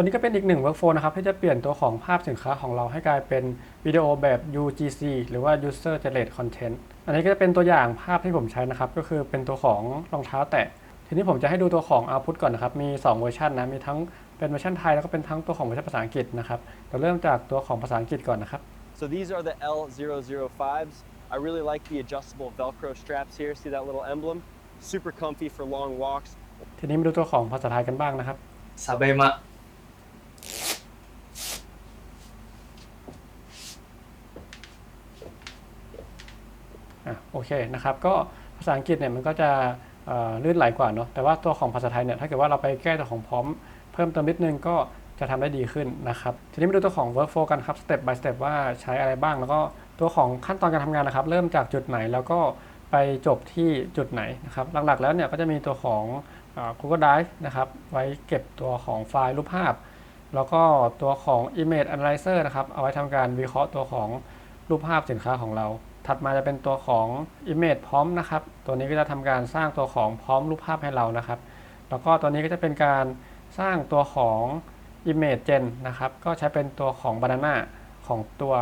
ตัวนี้ก็เป็นอีกหนึ่ง workflow นะครับที่จะเปลี่ยนตัวของภาพสินค้าของเราให้กลายเป็นวิดีโอแบบ UGC หรือว่า User Generated Content อันนี้ก็จะเป็นตัวอย่างภาพที่ผมใช้นะครับ ก็คือเป็นตัวของรองเท้าแตะทีนี้ผมจะให้ดูตัวของ output ก่อนนะครับ มี 2 เวอร์ชันนะ มีทั้งเป็นเวอร์ชันไทย แล้วก็เป็นทั้งตัวของเวอร์ชันภาษาอังกฤษนะครับเราเริ่มจากตัวของภาษาอังกฤษก่อนนะครับ So these are the L005s. I really like the adjustable Velcro straps here. See that little emblem? Super comfy for long walks. ทีนี้มาดูตัวของภาษาไทยกันบ้างนะครับซาเบมะ อะโอ เคนะครับก็ภาษาอังกฤษเนี่ยมันก็จะลื่นไหลกว่าเนาะแต่ว่าตัวของภาษาไทยเนี่ยถ้าเกิดว่าเราไปแก้ตัวของพร้อม เพิ่มเติมนิดนึงก็จะทำได้ดีขึ้นนะครับ ทีนี้มาดูตัวของ workflow กันครับ step by step ว่าใช้อะไรบ้าง แล้วก็ตัวของขั้นตอนการทำงานนะครับ เริ่มจากจุดไหนแล้วก็ไปจบที่จุดไหนนะครับ หลักๆแล้วเนี่ยก็จะมีตัวของเอ่อ Google Drive นะครับ ไว้เก็บตัวของไฟล์รูปภาพ แล้วก็ตัวของ Image Analyzer นะครับ เอาไว้ทำการวิเคราะห์ตัวของรูปภาพสินค้าของเรา ถัดมาจะเป็นตัวของ Image พร้อมนะครับ ตัวนี้ก็จะทำการสร้างตัวของพร้อมรูปภาพให้เรานะครับ แล้วก็ตัวนี้ก็จะเป็นการสร้างตัวของ Image Gen นะครับ ก็ใช้เป็นตัวของ Banana ของตัว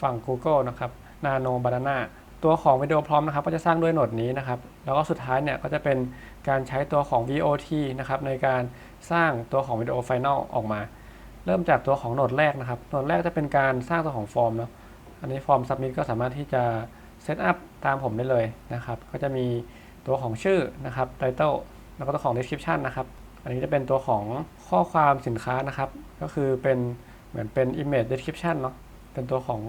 ฝั่ง Google นะครับ Nano Banana ตัวของวิดีโอพร้อมนะครับ ก็จะสร้างด้วยโหนดนี้นะครับ แล้วก็สุดท้ายเนี่ยก็จะเป็นการใช้ตัวของ VOT นะครับในการสร้างตัวของวิดีโอไฟนอลออกมา เริ่มจากตัวของโหนดแรกนะครับโหนดแรกจะเป็นการสร้างตัวของฟอร์มเนาะ อันนี้ฟอร์ม submit ก็สามารถที่จะเซตอัพตามผมได้เลยนะครับ ก็จะมีตัวของชื่อนะครับ title แล้วก็ตัวของ description นะครับ อันนี้จะเป็นตัวของข้อความสินค้านะครับ ก็คือเป็นเหมือนเป็น image description เนาะ เป็นตัวของ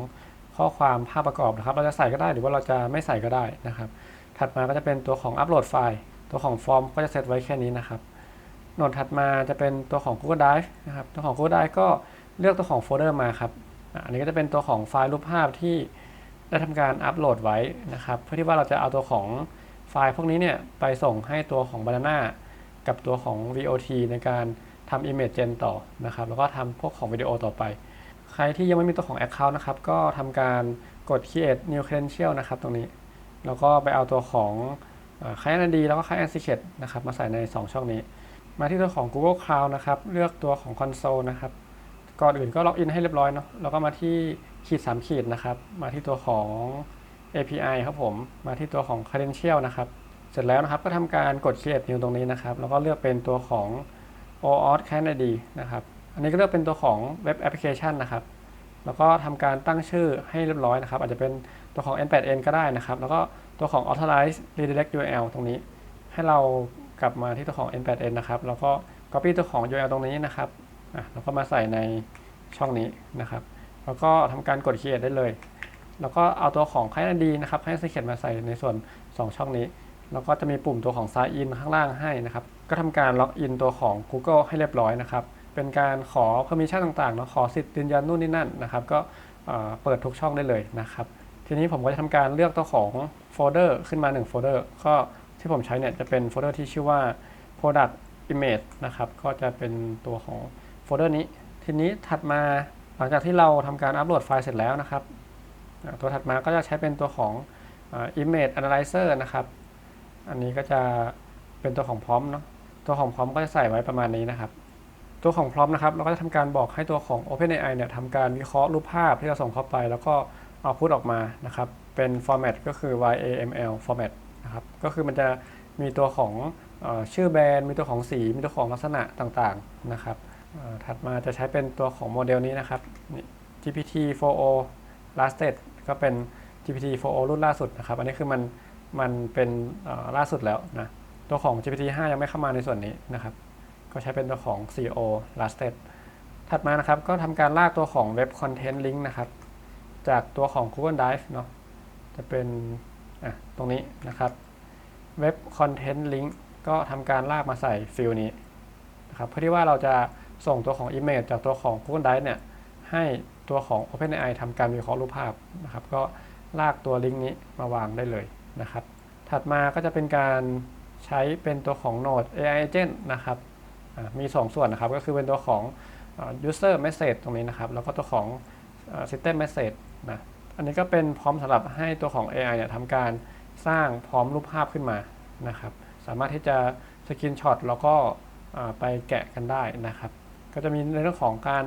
ข้อความภาพประกอบนะครับ เราจะใส่ก็ได้หรือว่าเราจะไม่ใส่ก็ได้นะครับ ถัดมาก็จะเป็นตัวของอัปโหลดไฟล์ ตัวของฟอร์มก็จะเซตไว้แค่นี้นะครับ โหนดถัดมาจะเป็นตัวของ Google Drive นะครับ ตัวของ Google Drive ก็เลือกตัวของโฟลเดอร์มาครับ อันนี้ก็จะเป็นตัวของไฟล์รูปภาพที่ได้ทำการอัปโหลดไว้นะครับ เพื่อที่ว่าเราจะเอาตัวของไฟล์พวกนี้เนี่ยไปส่งให้ตัวของ Banana กับตัวของ VOT ในการทำ Image Gen ต่อนะครับ แล้วก็ทำพวกของวิดีโอต่อไป ใครที่ยังไม่มีตัวของ Account นะครับ ก็ทำการกด Create New Credential นะครับตรงนี้ แล้วก็ไปเอาตัวของค่าย ID แล้วก็ค่าย Secret นะครับ มาใส่ใน 2 ช่องนี้ มาที่ตัวของ Google Cloud นะครับ เลือกตัวของ Console นะครับ ก่อนอื่นก็ล็อกอินให้เรียบร้อยเนาะแล้วก็มาที่ขีด3ขีดนะครับ มาที่ตัวของ API ครับผม มาที่ตัวของ Credential นะครับ เสร็จแล้วนะครับก็ทำการกด Create New ตรงนี้นะครับ แล้วก็เลือกเป็นตัวของ OAuth Client ID นะครับ อันนี้ก็เลือกเป็นตัวของ Web Application นะครับ แล้วก็ทำการตั้งชื่อให้เรียบร้อยนะครับ อาจจะเป็นตัวของ N8N ก็ได้นะครับ แล้วก็ตัวของ Authorize Redirect URL ตรงนี้ ให้เรากลับมาที่ตัวของ N8N นะครับ แล้วก็ Copy ตัวของ URL ตรงนี้นะครับ อะแล้วก็มาใส่ในช่องนี้นะครับ แล้วก็ทำการกด create ได้เลย แล้วก็เอาตัวของ client ID นะครับ client secret มาใส่ในส่วน 2 ช่องนี้ แล้วก็จะมีปุ่มตัวของ sign in ข้างล่างให้นะครับ ก็ทำการล็อกอินตัวของ Google ให้เรียบร้อยนะครับ เป็นการขอ permission ต่างๆเนาะขอสิทธิ์ยืนยันนู่นนี่นั่นนะครับ ก็เอ่อเปิดทุกช่องได้เลยนะครับ ทีนี้ผมก็จะทำการเลือกตัวของโฟลเดอร์ขึ้นมา1โฟลเดอร์ก็ที่ผมใช้เนี่ยจะเป็นโฟลเดอร์ที่ชื่อว่า product image นะครับ ก็จะเป็นตัวของ โฟลเดอร์นี้ ทีนี้ถัดมาหลังจากที่เราทำการอัปโหลดไฟล์เสร็จแล้วนะครับ ตัวถัดมาก็จะใช้เป็นตัวของอ Image Analyzer นะครับ อันนี้ก็จะเป็นตัวของพร้อมเนาะ ตัวของพร้อมก็จะใส่ไว้ประมาณนี้นะครับ ตัวของพร้อมนะครับ เราก็จะทำการบอกให้ตัวของ OpenAI เนี่ยทำการวิเคราะห์รูปภาพที่เราส่งเข้าไป แล้วก็เอาพุทออกมานะครับ เป็น format ก็คือ YAML format นะครับ ก็คือมันจะมีตัวของอชื่อแบรนด์ มีตัวของสี มีตัวของลักษณะต่างๆนะครับ ถัดมาจะใช้เป็นตัวของโมเดลนี้นะครับ GPT-4o lasted ก็เป็น GPT-4o รุ่นล่าสุดนะครับ อันนี้คือมันมันเป็นล่าสุดแล้วนะตัวของ GPT-5 ยังไม่เข้ามาในส่วนนี้นะครับ ก็ใช้เป็นตัวของ co lasted ถัดมานะครับก็ทำการลากตัวของ Web Content Link นะครับ จากตัวของ Google Drive เนาะจะเป็นตรงนี้นะครับ Web Content Link ก็ทำการลากมาใส่ฟิลนี้นะครับเพื่อที่ว่าเราจะ ส่งตัวของ Image จากตัวของ Google Drive เนี่ยให้ตัวของ OpenAI ทำการวิเคราะห์รูปภาพนะครับ ก็ลากตัวลิงก์นี้มาวางได้เลยนะครับ ถัดมาก็จะเป็นการใช้เป็นตัวของ Node AI Agent นะครับมี 2 ส่วนนะครับ ก็คือเป็นตัวของ User Message ตรงนี้นะครับ แล้วก็ตัวของ System Message นะอันนี้ก็เป็นพร้อมสำหรับให้ตัวของ AI เนี่ยทำการสร้างพร้อมรูปภาพขึ้นมานะครับ สามารถที่จะสกินช็อตแล้วก็ไปแกะกันได้นะครับ ก็จะมีในเรื่องของการ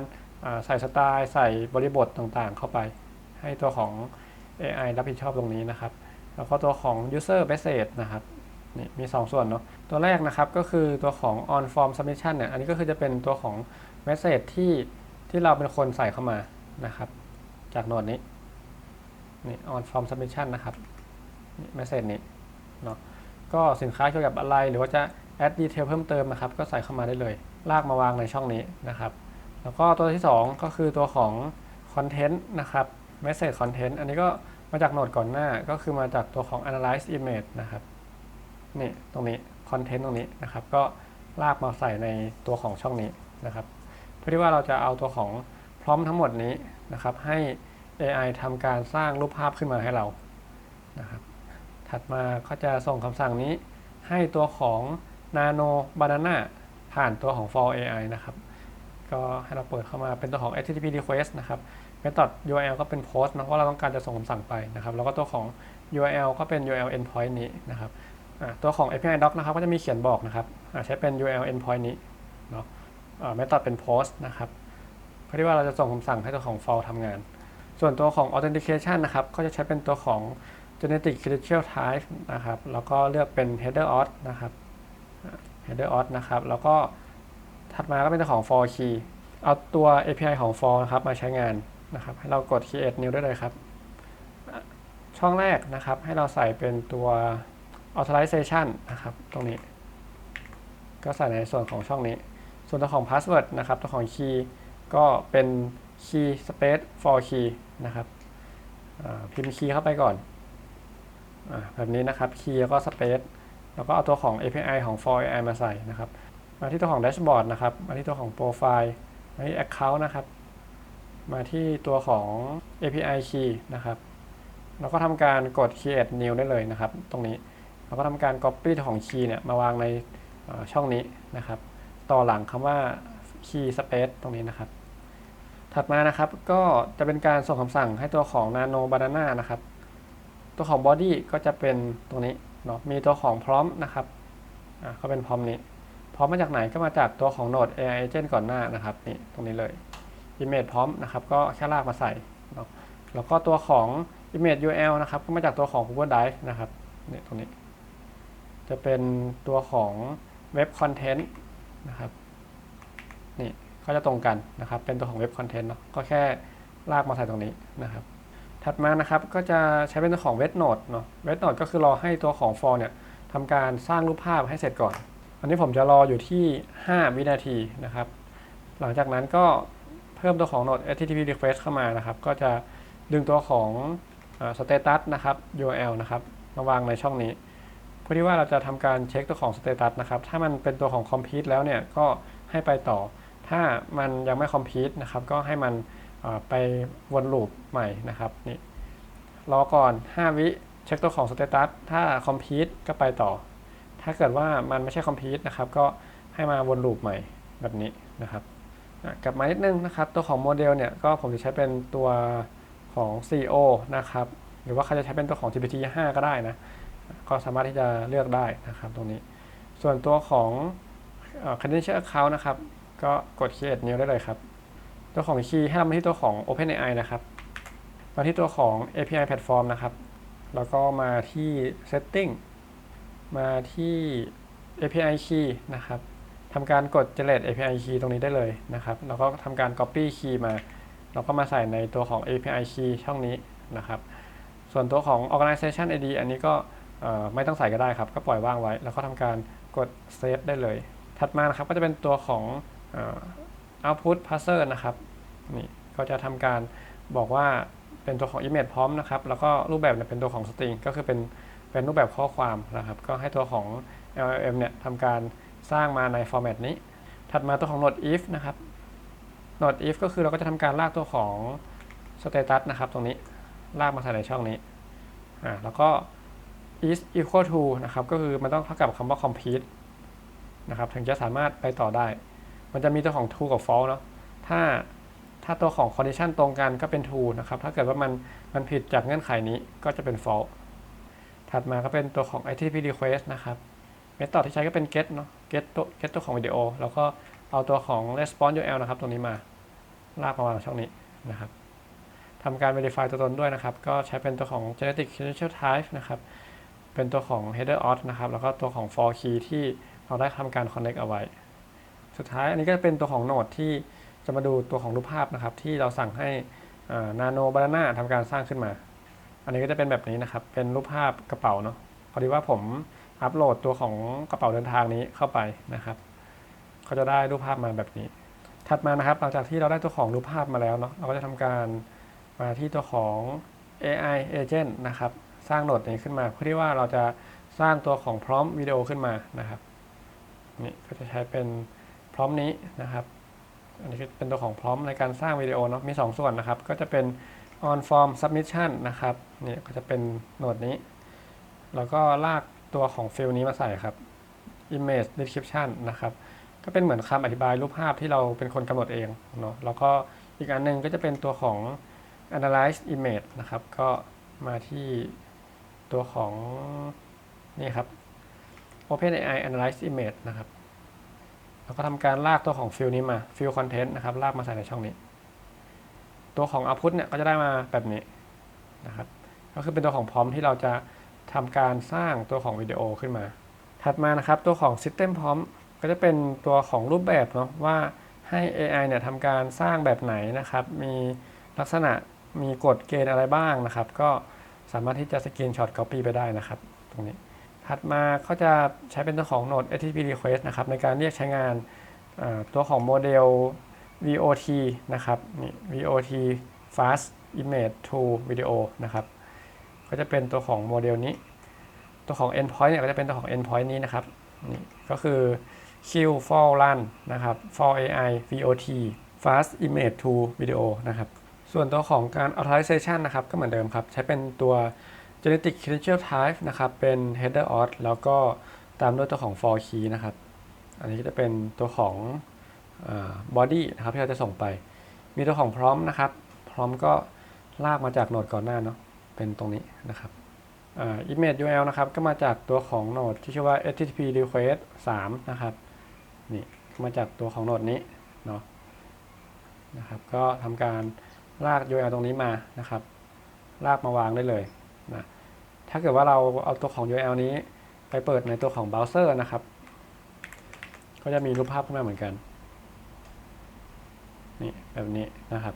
ใส่สไตล์ใส่บริบทต่างๆ เข้าไป ให้ตัวของ AI รับผิดชอบตรงนี้นะครับ แล้วก็ตัวของ user message นะครับนี่มี 2 ส่วนเนาะตัวแรกนะครับก็คือตัวของ on form submission เนี่ยอันนี้ก็คือจะเป็นตัวของ message ที่ที่เราเป็นคนใส่เข้ามานะครับ จากโนดนี้นี่ on form submission นะครับนี่ message นี้เนาะก็สินค้าเกี่ยวกับอะไรหรือว่าจะ add detail เพิ่มเติมนะครับก็ใส่เข้ามาได้เลย ลากมาวางในช่องนี้นะครับ แล้วก็ตัวที่ 2 ก็คือตัวของ content นะครับ message content อันนี้ก็มาจากโนดก่อนหน้าก็คือมาจากตัวของ analyze image นะครับนี่ตรงนี้ content ตรงนี้นะครับ ก็ลากมาใส่ในตัวของช่องนี้นะครับ เพื่อที่ว่าเราจะเอาตัวของพร้อมทั้งหมดนี้นะครับ ให้ AI ทำการสร้างรูปภาพขึ้นมาให้เรานะครับ ถัดมาก็จะส่งคำสั่งนี้ให้ตัวของ nano banana ผ่านตัวของ for AI นะครับ ก็ให้เราเปิดเข้ามาเป็นตัวของ HTTP request นะครับ method URL ก็เป็น post นะว่าเราต้องการจะส่งคำสั่งไปนะครับ แล้วก็ตัวของ URL ก็เป็น URL endpoint นี้นะครับตัวของ API doc นะครับก็จะมีเขียนบอกนะครับใช้เป็น URL endpoint นี้เนาะ method เป็น post นะครับเพื่อที่ว่าเราจะส่งคำสั่งให้ตัวของ for ทำงาน ส่วนตัวของ authentication นะครับ ก็จะใช้เป็นตัวของ genetic credential type นะครับ แล้วก็เลือกเป็น header auth นะครับ header auth นะครับ แล้วก็ถัดมาก็เป็นตัวของ for key เอาตัว API ของ for นะครับมาใช้งานนะครับ ให้เรากด create new ได้เลยครับ ช่องแรกนะครับ ให้เราใส่เป็นตัว authorization นะครับ ตรงนี้ ก็ใส่ในส่วนของช่องนี้ ส่วนตัวของ password นะครับ ตัวของ key ก็เป็น key space for key นะครับพิมพ์ key เข้าไปก่อนอแบบนี้นะครับ key แล้วก็ space แล้วก็เอาตัวของ API ของ for AI มาใส่นะครับ มาที่ตัวของ dashboard นะครับ มาที่ตัวของ profile มาที่ account นะครับ มาที่ตัวของ API key นะครับ แล้วก็ทำการกด create new ได้เลยนะครับ ตรงนี้ แล้วก็ทำการ copy ตัวของ key เนี่ยมาวางในช่องนี้นะครับ ต่อหลังคำว่า key space ตรงนี้นะครับ ถัดมานะครับก็จะเป็นการส่งคำสั่งให้ตัวของ nano banana นะครับ ตัวของ body ก็จะเป็นตรงนี้ เนาะมีตัวของพร้อมนะครับอะก็เป็นพร้อมนี้ พร้อมมาจากไหนก็มาจากตัวของโนด AI agent ก่อนหน้านะครับนี่ตรงนี้เลย image พร้อมนะครับ ก็แค่ลากมาใส่เนาะแล้วก็ตัวของ image URL นะครับก็มาจากตัวของ Google Drive นะครับนี่ตรงนี้ จะเป็นตัวของ web content นะครับนี่ก็จะตรงกันนะครับ เป็นตัวของ web content เนาะก็แค่ลากมาใส่ตรงนี้นะครับ ถัดมานะครับก็จะใช้เป็นตัวของ web node เนาะ web node ก็คือรอให้ตัวของ for เนี่ยทำการสร้างรูปภาพให้เสร็จก่อน อันนี้ผมจะรออยู่ที่ 5 วินาทีนะครับ หลังจากนั้นก็เพิ่มตัวของ node http request เข้ามานะครับ ก็จะดึงตัวของอ status นะครับ URL นะครับมาวางในช่องนี้ เพื่อที่ว่าเราจะทำการเช็คตัวของ status นะครับ ถ้ามันเป็นตัวของ complete แล้วเนี่ยก็ให้ไปต่อ ถ้ามันยังไม่ complete นะครับก็ให้มัน ไปวนลูปใหม่นะครับนี่รอก่อน 5 วิเช็คตัวของ status ถ้า complete ก็ไปต่อ ถ้าเกิดว่ามันไม่ใช่ complete นะครับ ก็ให้มาวนลูปใหม่แบบนี้นะครับกลับมานิดนึงนะครับ ตัวของโมเดลเนี่ยก็ผมจะใช้เป็นตัวของ CO นะครับ หรือว่าใครจะใช้เป็นตัวของ GPT 5 ก็ได้นะ ก็สามารถที่จะเลือกได้นะครับตรงนี้ ส่วนตัวของ credential account นะครับ ก็กด create new ได้เลยครับ ตัวของ key ให้เรามาที่ตัวของ OpenAI นะครับมาที่ตัวของ API platform นะครับ แล้วก็มาที่ setting มาที่ API key นะครับทำการกด generate API key ตรงนี้ได้เลยนะครับ แล้วก็ทำการ copy key มา แล้วก็มาใส่ในตัวของ API key ช่องนี้นะครับ ส่วนตัวของ organization ID อันนี้ก็ไม่ต้องใส่ก็ได้ครับ ก็ปล่อยว่างไว้ แล้วก็ทำการกด save ได้เลย ถัดมานะครับก็จะเป็นตัวของ output parser นะครับนี่ก็จะทำการบอกว่าเป็นตัวของ image พร้อมนะครับ แล้วก็รูปแบบเนี่ยเป็นตัวของ string ก็คือเป็นเป็นรูปแบบข้อความนะครับ ก็ให้ตัวของ LLM เนี่ยทำการสร้างมาใน format นี้ ถัดมาตัวของ node if นะครับ node if ก็คือเราก็จะทำการลากตัวของ status นะครับตรงนี้ลากมาใส่ในช่องนี้อ่าแล้วก็ is equal to นะครับ ก็คือมันต้องเท่ากับคำว่า complete นะครับ ถึงจะสามารถไปต่อได้ มันจะมีตัวของ true กับ false เนาะถ้าถ้าตัวของ condition ตรงกันก็เป็น true นะครับ ถ้าเกิดว่ามันมันผิดจากเงื่อนไขนี้ก็จะเป็น false ถัดมาก็เป็นตัวของ HTTP request นะครับเมธอดที่ใช้ก็เป็น get เนาะ get ตัว get ตัวของวิดีโอ แล้วก็เอาตัวของ response URL นะครับ ตรงนี้มา ลากมาวางช่องนี้นะครับทำการ verify ตัวตนด้วยนะครับ ก็ใช้เป็นตัวของ genetic credential type นะครับ เป็นตัวของ header auth นะครับ แล้วก็ตัวของ for key ที่เราได้ทำการ connect เอาไว้ สุดท้ายอันนี้ก็จะเป็นตัวของโนดที่จะมาดูตัวของรูปภาพนะครับ ที่เราสั่งให้ nano banana ทำการสร้างขึ้นมา อันนี้ก็จะเป็นแบบนี้นะครับ เป็นรูปภาพกระเป๋าเนาะพอดีว่าผมอัปโหลดตัวของกระเป๋าเดินทางนี้เข้าไปนะครับก็จะได้รูปภาพมาแบบนี้ ถัดมานะครับ หลังจากที่เราได้ตัวของรูปภาพมาแล้วเนาะเราก็จะทำการมาที่ตัวของ AI agent นะครับ สร้างโหนดนี้ขึ้นมา เพื่อที่ว่าเราจะสร้างตัวของพร้อมวิดีโอขึ้นมานะครับนี่ก็จะใช้เป็น ร้อมนี้นะครับ อันนี้เป็นตัวของพร้อมในการสร้างวิดีโอเนาะมี 2 ส่วนนะครับ ก็จะเป็น on form submission นะครับนี่ก็จะเป็นโหนดนี้ แล้วก็ลากตัวของฟิลนี้มาใส่ครับ image description นะครับ ก็เป็นเหมือนคำอธิบายรูปภาพที่เราเป็นคนกำหนดเองเนาะแล้วก็อีกอันหนึงก็จะเป็นตัวของ analyze image นะครับ ก็มาที่ตัวของนี่ครับ OpenAI analyze image นะครับ แล้วก็ทำการลากตัวของฟิลนี้มาฟิลคอนเทนต์นะครับลากมาใส่ในช่องนี้ ตัวของ output เนี่ยก็จะได้มาแบบนี้นะครับก็คือเป็นตัวของพร้อมที่เราจะทำการสร้างตัวของวิดีโอขึ้นมา ถัดมานะครับตัวของ System Prompt ก็จะเป็นตัวของรูปแบบเนาะว่าให้ AI เนี่ยทำการสร้างแบบไหนนะครับ มีลักษณะมีกฎเกณฑ์อะไรบ้างนะครับ ก็สามารถที่จะสกรีนช็อต copy ไปได้นะครับ ตรงนี้ ถัดมาก็จะใช้เป็นตัวของ Node HTTP request นะครับในการเรียกใช้งานตัวของโมเดล VOT นะครับนี่ VOT Fast Image to Video นะครับก็จะเป็นตัวของโมเดลนี้ ตัวของ endpoint เนี่ยก็จะเป็นตัวของ endpoint นี้นะครับนี่ก็คือ Q for run นะครับ for AI VOT fast image to video นะครับ ส่วนตัวของการ authorization นะครับ ก็เหมือนเดิมครับ ใช้เป็นตัว genetic credential type นะครับ เป็น header auth แล้วก็ตามด้วยตัวของ for key นะครับ อันนี้จะเป็นตัวของอ body นะครับที่เราจะส่งไป มีตัวของพร้อมนะครับพร้อมก็ลากมาจากโหนดก่อนหน้าเนาะ เป็นตรงนี้นะครับอ image URL นะครับ ก็มาจากตัวของโหนดที่ชื่อว่า http request 3 นะครับ นี่ มาจากตัวของโหนดนี้เนาะ นะครับ ก็ทำการลาก URL ตรงนี้มานะครับ ลากมาวางได้เลย นะถ้าเกิดว่าเราเอาตัวของ URL นี้ไปเปิดในตัวของเบราว์เซอร์นะครับ ก็จะมีรูปภาพขึ้นมาเหมือนกัน นี่แบบนี้นะครับ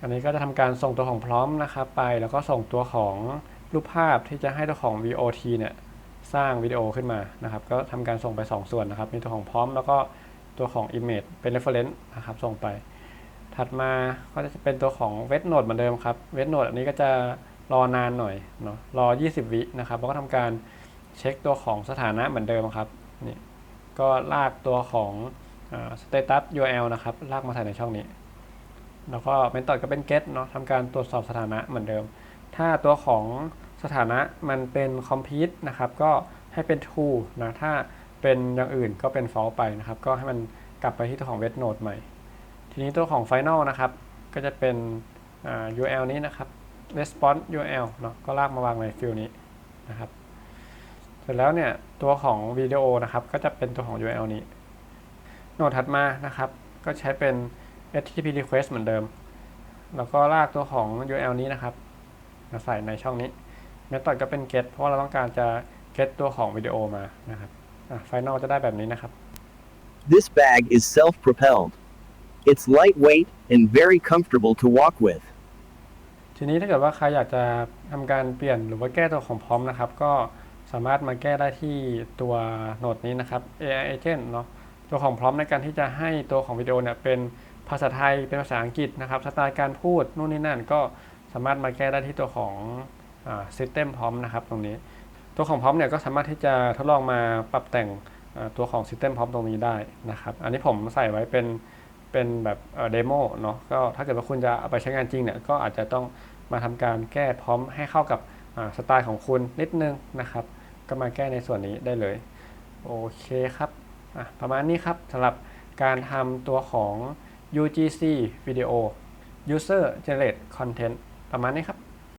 อันนี้ก็จะทำการส่งตัวของพร้อมนะครับ ไปแล้วก็ส่งตัวของรูปภาพที่จะให้ตัวของ VOT เนี่ยสร้างวิดีโอขึ้นมานะครับ ก็ทำการส่งไป 2 ส่วนนะครับ มีตัวของพร้อมแล้วก็ตัวของ Image เป็น reference นะครับ ส่งไป ถัดมาก็จะเป็นตัวของ w e t Node เหมือนเดิมครับ w e t Node อันนี้ก็จะ รอนานหน่อยเนาะรอ 20 วินะครับแล้วก็ทำการเช็คตัวของสถานะเหมือนเดิมครับนี่ก็ลากตัวของอ่า status URL นะครับ ลากมาใส่ในช่องนี้ แล้วก็เมนตอดก็เป็น get เนาะทำการตรวจสอบสถานะเหมือนเดิม ถ้าตัวของสถานะมันเป็น complete นะครับ ก็ให้เป็น true นะ ถ้าเป็นอย่างอื่นก็เป็น false ไปนะครับ ก็ให้มันกลับไปที่ตัวของ wet node ใหม่ ทีนี้ตัวของ final นะครับ ก็จะเป็น URL นี้นะครับ response URL เนาะก็ลากมาวางในฟิลนี้นะครับเสร็จแล้วเนี่ยตัวของวิดีโอนะครับก็จะเป็นตัวของ URL นี้โนดถัดมานะครับก็ใช้เป็น HTTP request เหมือนเดิม แล้วก็ลากตัวของ URL นี้นะครับมาใส่ในช่องนี้ method ก็เป็น get เพราะาเราต้องการจะ get ตัวของวิดีโอมานะครับอะ final จะได้แบบนี้นะครับ This bag is self-propelled. It's lightweight and very comfortable to walk with. ทีนี้ถ้าเกิดว่าใครอยากจะทำการเปลี่ยนหรือว่าแก้ตัวของพร้อมนะครับ ก็สามารถมาแก้ได้ที่ตัวโหนดนี้นะครับ AI agent เนาะตัวของพร้อมในการที่จะให้ตัวของวิดีโอเนี่ยเป็นภาษาไทยเป็นภาษาอังกฤษนะครับสไตล์การพูดนู่นนี่นั่นก็สามารถมาแก้ได้ที่ตัวของอ system พร้อมนะครับตรงนี้ ตัวของพร้อมเนี่ยก็สามารถที่จะทดลองมาปรับแต่งตัวของ system พร้อมตรงนี้ได้นะครับ อันนี้ผมใส่ไว้เป็น เป็นแบบเดโมเนาะก็ถ้าเกิดว่าคุณจะเอาไปใช้งานจริงเนี่ยก็อาจจะต้องมาทำการแก้พร้อมให้เข้ากับสไตล์ของคุณนิดนึงนะครับ ก็มาแก้ในส่วนนี้ได้เลย โอเคครับประมาณนี้ครับสำหรับการทำตัวของ UGC Video User Generate Content ประมาณนี้ครับ